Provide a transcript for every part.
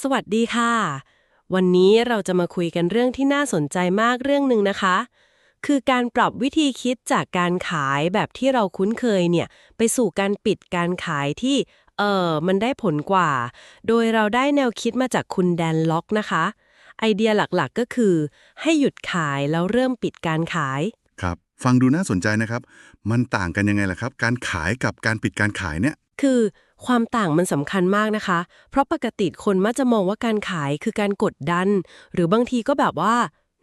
สวัสดีค่ะ วันนี้เราจะมาคุยกันเรื่องที่น่าสนใจมากเรื่องหนึ่งนะคะ คือการปรับวิธีคิดจากการขายแบบที่เราคุ้นเคยเนี่ย ไปสู่การปิดการขายที่ เออมันได้ผลกว่า โดยเราได้แนวคิดมาจากคุณแดนล็อกนะคะ ไอเดียหลักๆก็คือ ให้หยุดขายแล้วเริ่มปิดการขาย ครับ ฟังดูน่าสนใจนะครับ มันต่างกันยังไงล่ะครับ การขายกับการปิดการขายเนี่ย คือ ความต่างมันสำคัญมากนะคะ เพราะปกติคนมักจะมองว่าการขายคือการกดดัน หรือบางทีก็แบบว่า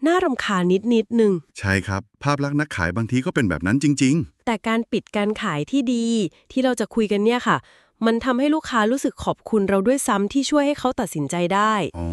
น่ารำคาญนิดนิดๆนึง ใช่ครับ ภาพลักษณ์นักขายบางทีก็เป็นแบบนั้นจริงแต่การปิดการขายที่ดี ที่เราจะคุยกันเนี่ยค่ะ มันทำให้ลูกค้ารู้สึกขอบคุณเราด้วยซ้ำที่ช่วยให้เขาตัดสินใจได้ๆอ๋อ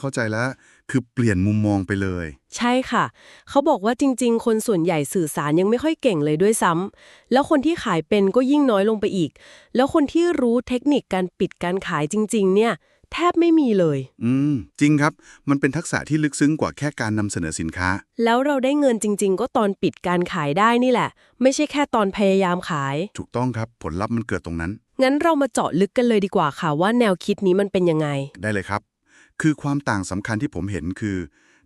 เข้าใจแล้ว คือเปลี่ยนมุมมองไปเลย ใช่ค่ะ เขาบอกว่าจริง ๆ คนส่วนใหญ่สื่อสารยังไม่ค่อยเก่งเลยด้วยซ้ำแล้วคนที่ขายเป็นก็ยิ่งน้อยลงไปอีก แล้วคนที่รู้เทคนิคการปิดการขายจริง ๆ เนี่ย แทบไม่มีเลย อืม จริงครับ มันเป็นทักษะที่ลึกซึ้งกว่าแค่การนำเสนอสินค้า แล้วเราได้เงินจริง ๆ ก็ตอนปิดการขายได้นี่แหละ ไม่ใช่แค่ตอนพยายามขาย ถูกต้องครับ ผลลัพธ์มันเกิดตรงนั้น งั้นเรามาเจาะลึกกันเลยดีกว่าค่ะว่าแนวคิดนี้มันเป็นยังไง ได้เลยครับ คือความต่างสำคัญที่ผมเห็นคือ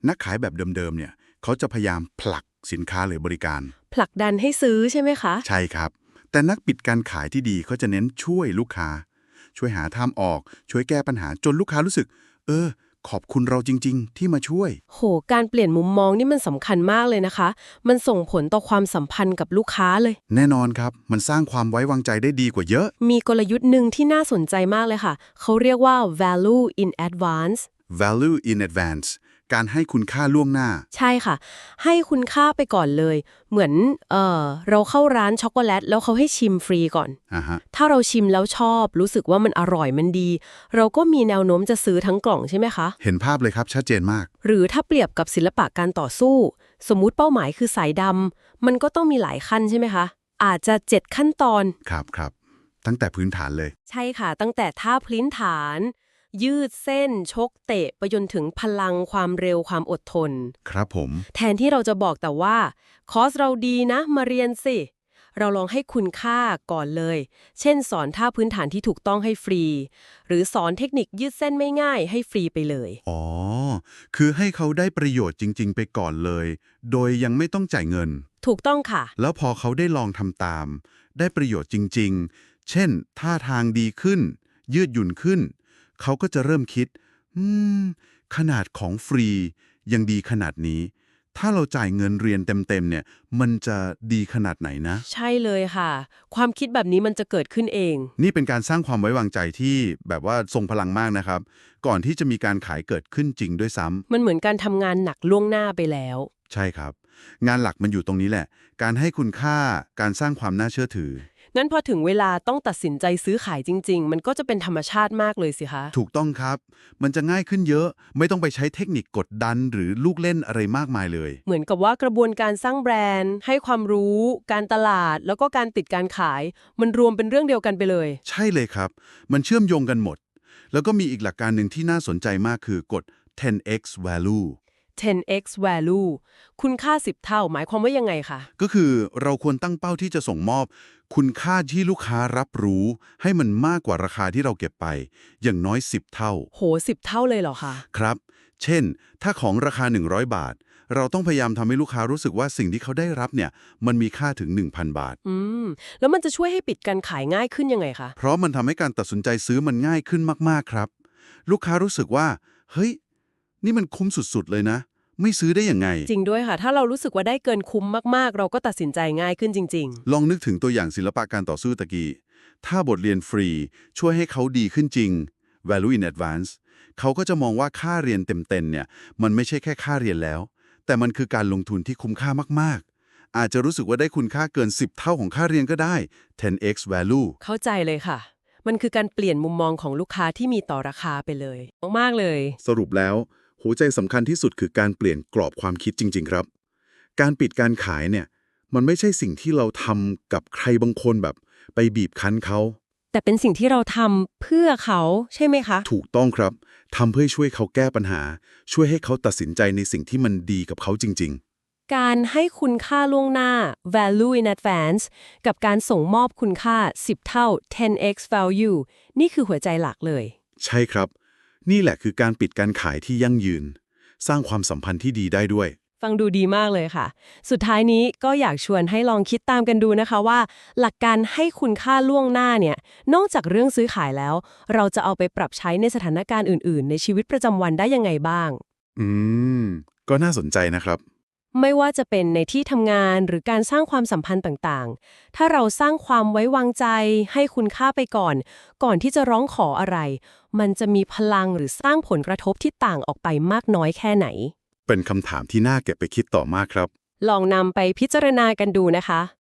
นักขายแบบเดิมๆเนี่ยเขาจะพยายามผลักสินค้าหรือบริการ ผลักดันให้ซื้อใช่ไหมคะ ใช่ครับ แต่นักปิดการขายที่ดีเขาจะเน้นช่วยลูกค้า ช่วยหาทางออก ช่วยแก้ปัญหาจนลูกค้ารู้สึก เออ ขอบคุณเราจริง ๆ ที่มาช่วย โห การเปลี่ยนมุมมองนี่มันสำคัญมากเลยนะคะ มันส่งผลต่อความสัมพันธ์กับลูกค้าเลย แน่นอนครับ มันสร้างความไว้วางใจได้ดีกว่าเยอะ มีกลยุทธ์หนึ่งที่น่าสนใจมากเลยค่ะ เขาเรียกว่า value in advance value in advance การให้คุณค่าล่วงหน้า ใช่ค่ะ ให้คุณค่าไปก่อนเลย เหมือนเออเราเข้าร้านช็อกโกแลตแล้วเขาให้ชิมฟรีก่อนอ่าฮะถ้าเราชิมแล้วชอบ รู้สึกว่ามันอร่อยมันดี เราก็มีแนวโน้มจะซื้อทั้งกล่องใช่ไหมคะ เห็นภาพเลยครับชัดเจนมาก หรือถ้าเปรียบกับศิลปะการต่อสู้ สมมุติเป้าหมายคือสายดำมันก็ต้องมีหลายขั้นใช่ไหมคะ อาจจะ 7 ขั้นตอน ครับครับ ตั้งแต่พื้นฐานเลย ใช่ค่ะ ตั้งแต่ท่าพื้นฐาน ยืดเส้น ชกเตะ ไปจนถึงพลังความเร็วความอดทน ครับผม แทนที่เราจะบอกแต่ว่า คอร์สเราดีนะ มาเรียนสิ เราลองให้คุณค่าก่อนเลย เช่น สอนท่าพื้นฐานที่ถูกต้องให้ฟรี หรือสอนเทคนิคยืดเส้นไม่ง่ายให้ฟรีไปเลย อ๋อ คือให้เขาได้ประโยชน์จริง ๆ ไปก่อนเลย โดยยังไม่ต้องจ่ายเงิน ถูกต้องค่ะ แล้วพอเขาได้ลองทำตาม ได้ประโยชน์จริง ๆ เช่น ท่าทางดีขึ้น ยืดหยุ่นขึ้น เขาก็จะเริ่มคิด อืม ขนาดของฟรี ยังดีขนาดนี้ ถ้าเราจ่ายเงินเรียนเต็มๆเนี่ย มันจะดีขนาดไหนนะ ใช่เลยค่ะ ความคิดแบบนี้มันจะเกิดขึ้นเอง นี่เป็นการสร้างความไว้วางใจที่แบบว่าทรงพลังมากนะครับ ก่อนที่จะมีการขายเกิดขึ้นจริงด้วยซ้ำมันเหมือนการทำงานหนักล่วงหน้าไปแล้ว ใช่ครับ งานหลักมันอยู่ตรงนี้แหละ การให้คุณค่าการสร้างความน่าเชื่อถือ งั้นพอถึงเวลาต้องตัดสินใจซื้อขายจริง ๆ มันก็จะเป็นธรรมชาติมากเลยสิคะ ถูกต้องครับ มันจะง่ายขึ้นเยอะ ไม่ต้องไปใช้เทคนิคกดดันหรือลูกเล่นอะไรมากมายเลย เหมือนกับว่ากระบวนการสร้างแบรนด์ ให้ความรู้ การตลาด แล้วก็การติดการขาย มันรวมเป็นเรื่องเดียวกันไปเลย ใช่เลยครับ มันเชื่อมโยงกันหมด แล้วก็มีอีกหลักการหนึ่งที่น่าสนใจมากคือกฎ 10x value 10x value คุณค่า 10 เท่า หมายความว่ายังไงคะ ก็คือเราควรตั้งเป้าที่จะส่งมอบ คุณค่าที่ลูกค้ารับรู้ ให้มันมากกว่าราคาที่เราเก็บไป อย่างน้อย 10 เท่า โห 10 เท่าเลยเหรอคะ ครับ เช่น ถ้าของราคา 100 บาท เราต้องพยายามทำให้ลูกค้ารู้สึกว่าสิ่งที่เขาได้รับเนี่ย มันมีค่าถึง 1,000 บาท อืม แล้วมันจะช่วยให้ปิดการขายง่ายขึ้นยังไงคะ เพราะมันทำให้การตัดสินใจซื้อมันง่ายขึ้นมากๆครับ ลูกค้ารู้สึกว่า เฮ้ย นี่มันคุ้มสุดๆเลยนะ ไม่ซื้อได้ยังไง จริงด้วยค่ะ ถ้าเรารู้สึกว่าได้เกินคุ้มมากๆ เราก็ตัดสินใจง่ายขึ้นจริง ลองนึกถึงตัวอย่างศิลปะการต่อสู้ตะกี้ ถ้าบทเรียนฟรีช่วยให้เขาดีขึ้นจริง value in advance เขาก็จะมองว่าค่าเรียนเต็มๆเนี่ย มันไม่ใช่แค่ค่าเรียนแล้ว แต่มันคือการลงทุนที่คุ้มค่ามากๆ อาจจะรู้สึกว่าได้คุณค่าเกิน 10 เท่าของค่าเรียนก็ได้ 10x value ๆ เข้าใจเลยค่ะ มันคือการเปลี่ยนมุมมองของลูกค้าที่มีต่อราคาไปเลย มากๆเลย สรุปแล้ว หัวใจสำคัญที่สุดคือการเปลี่ยนกรอบความคิดจริง ๆ ครับ การปิดการขายเนี่ย มันไม่ใช่สิ่งที่เราทำกับใครบางคนแบบ ไปบีบคั้นเขา แต่เป็นสิ่งที่เราทำเพื่อเขาใช่ไหมคะ ถูกต้องครับทำเพื่อช่วยเขาแก้ปัญหา ช่วยให้เขาตัดสินใจในสิ่งที่มันดีกับเขาจริงการให้คุณค่าล่วงหน้า value in advance กับการส่งมอบคุณค่า 10 เท่า 10x value นี่คือหัวใจหลักเลยๆใช่ครับ นี่แหละคือการปิดการขายที่ยั่งยืน สร้างความสัมพันธ์ที่ดีได้ด้วย ฟังดูดีมากเลยค่ะ สุดท้ายนี้ก็อยากชวนให้ลองคิดตามกันดูนะคะว่า หลักการให้คุณค่าล่วงหน้าเนี่ย นอกจากเรื่องซื้อขายแล้ว เราจะเอาไปปรับใช้ในสถานการณ์อื่น ๆ ในชีวิตประจำวันได้ยังไงบ้าง อืม ก็น่าสนใจนะครับ ไม่ว่าจะเป็นในที่ทำงานหรือการสร้างความสัมพันธ์ต่างๆ ถ้าเราสร้างความไว้วางใจ ให้คุณค่าไปก่อน ก่อนที่จะร้องขออะไร มันจะมีพลังหรือสร้างผลกระทบที่ต่างออกไปมากน้อยแค่ไหน เป็นคำถามที่น่าเก็บไปคิดต่อมากครับ ลองนำไปพิจารณากันดูนะคะ